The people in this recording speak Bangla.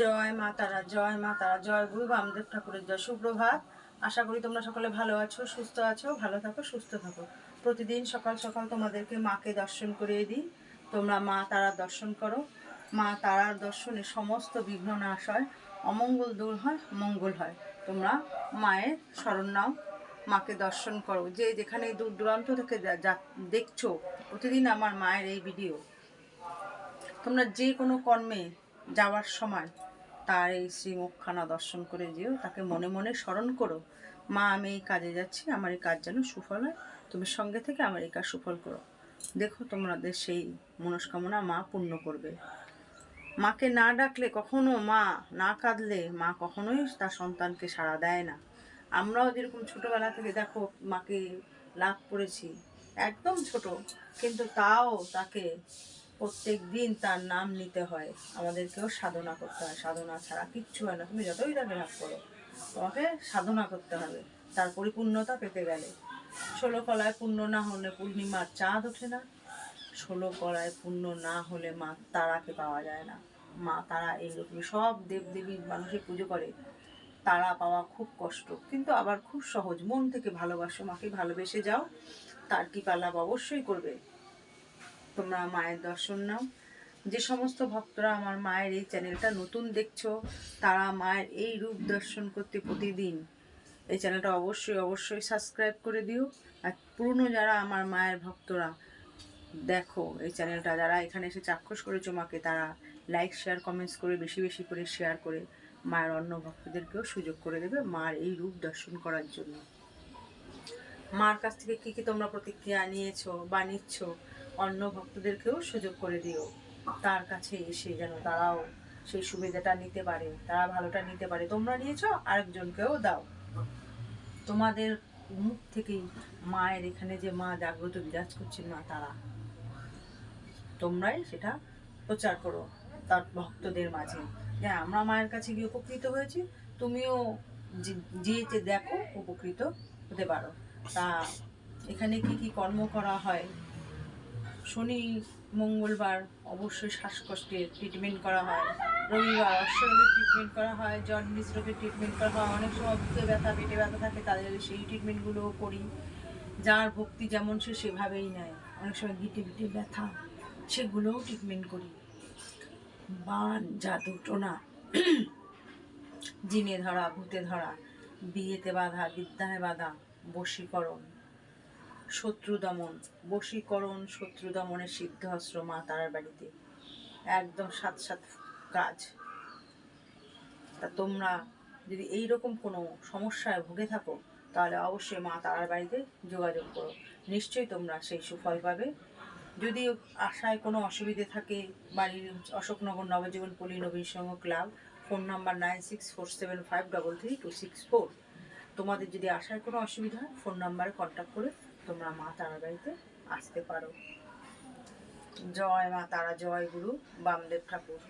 জয় মা তারা, জয় মা তারা, জয় গুরু বামদেব ঠাকুরের জয়। সুপ্রভাত, আশা করি তোমরা সকলে ভালো আছো, সুস্থ আছো, ভালো থাকো, সুস্থ থাকো। প্রতিদিন সকাল সকাল তোমাদেরকে মাকে দর্শন করিয়ে দিই। তোমরা মা তারার দর্শন করো। মা তারার দর্শনে সমস্ত বিঘ্ন নাশ হয়, অমঙ্গল দূর হয়, মঙ্গল হয়। তোমরা মায়ের স্মরণ নাও, মাকে দর্শন করো। যে যেখানে দূর দূরান্ত থেকে দেখছ, প্রতিদিন আমার মায়ের এই ভিডিও। তোমরা যে কোনো কর্মে যাওয়ার সময় তার এই শ্রীমুখখানা দর্শন করে যেও, তাকে মনে মনে স্মরণ করো। মা, আমি এই কাজে যাচ্ছি, আমার এই কাজ যেন সুফল হয়। তুমি সঙ্গে থেকে আমার এই কাজ সুফল করো। দেখো তোমাদের সেই মনস্কামনা মা পূর্ণ করবে। মাকে না ডাকলে কখনো মা না কাঁদলে মা কখনোই তার সন্তানকে সাড়া দেয় না। আমরাও যেরকম ছোটোবেলা থেকে দেখো মাকে লাভ করেছি, একদম ছোট, কিন্তু তাও তাকে প্রত্যেক দিন তার নাম নিতে হয়। আমাদেরকেও সাধনা করতে হয়। সাধনা ছাড়া কিচ্ছু হয় না। তুমি যতই তাকে লাভ করো, তোমাকে সাধনা করতে হবে। তার পরিপূর্ণতা পেতে গেলে। ষোলো কলায় পূর্ণ না হলে পূর্ণিমার চাঁদ ওঠে না। ষোলো কলায় পূর্ণ না হলে মা তারাকে পাওয়া যায় না। মা, তারা, এই এইরকম সব দেবদেবী মানুষের পুজো করে। তারা পাওয়া খুব কষ্ট। কিন্তু আবার খুব সহজ। মন থেকে ভালোবাসো, মাকে ভালোবেসে যাও। তার কি পালাপ অবশ্যই করবে। তোমরা মায়ের দর্শন নাও। যে সমস্ত ভক্তরা আমার মায়ের এই চ্যানেলটা নতুন দেখছ, তারা মায়ের এই রূপ দর্শন করতে প্রতিদিন এই চ্যানেলটা অবশ্যই অবশ্যই সাবস্ক্রাইব করে দিও। আর পুরনো যারা আমার মায়ের ভক্তরা, দেখো এই চ্যানেলটা, যারা এখানে এসে চাক্ষুষ করেছ মাকে, তারা লাইক শেয়ার কমেন্টস করে বেশি বেশি করে শেয়ার করে মায়ের অন্য ভক্তদেরকেও সুযোগ করে দেবে মার এই রূপ দর্শন করার জন্য। মার কাছ থেকে কি কি তোমরা প্রতিক্রিয়া নিয়েছো বা নিচ্ছ অন্য ভক্তদেরকেও সুযোগ করে দিও। তার কাছে এসে যেন তারাও সেই সুবিধাটা নিতে পারে, তারা ভালোটা নিতে পারে। তোমরা নিয়েছো, আরেকজনকেও দাও। তোমাদের মুখ থেকেই মায়ের এখানে যে মা জাগ্রত বিরাজ করছেন মা তারা, তোমরাই সেটা প্রচার করো তার ভক্তদের মাঝে। যে আমরা মায়ের কাছে গিয়ে উপকৃত হয়েছি, তুমিও যে- দেখো, উপকৃত হতে পারো। তা এখানে কি কি কর্ম করা হয়? শনি, মঙ্গলবার অবশ্যই শ্বাসকষ্টের ট্রিটমেন্ট করা হয়। রবিবার অশ্বরোগের ট্রিটমেন্ট করা হয় জন্ডিস রোগের ট্রিটমেন্ট করা হয়। অনেক সময় বুকে ব্যথা, পেটে ব্যথা থাকে, তাদের সেই ট্রিটমেন্টগুলোও করি। যার ভক্তি যেমন সে সেভাবেই নেয়। অনেক সময় গিটে গিটে ব্যথা, সেগুলোও ট্রিটমেন্ট করি। বান, জাদু, টোনা, জিনে ধরা, ভূতে ধরা, বিয়েতে বাধা, বিদ্যায় বাধা, বশীকরণ। শত্রু দমন বশীকরণ শত্রু দমনের সিদ্ধ অস্ত্র মা তারার বাড়িতে। একদম সাত সাত কাজ। তা তোমরা যদি এই রকম কোনো সমস্যায় ভুগে থাকো, তাহলে অবশ্যই মা তারার বাড়িতে যোগাযোগ করো। নিশ্চয়ই তোমরা সেই সুফল পাবে। যদি আশায় কোনো অসুবিধে থাকে, বাড়ির Ashoknagar Nabajiban Palli Nabin Sangha club, phone number nine six four seven five double three two six four. তোমাদের যদি আসার কোনো অসুবিধা হয়, ফোন নাম্বারে কন্ট্যাক্ট করে তোমরা মা তারা বাড়িতে আসতে পারো। জয় মা তারা জয় গুরু বামদেব ঠাকুর।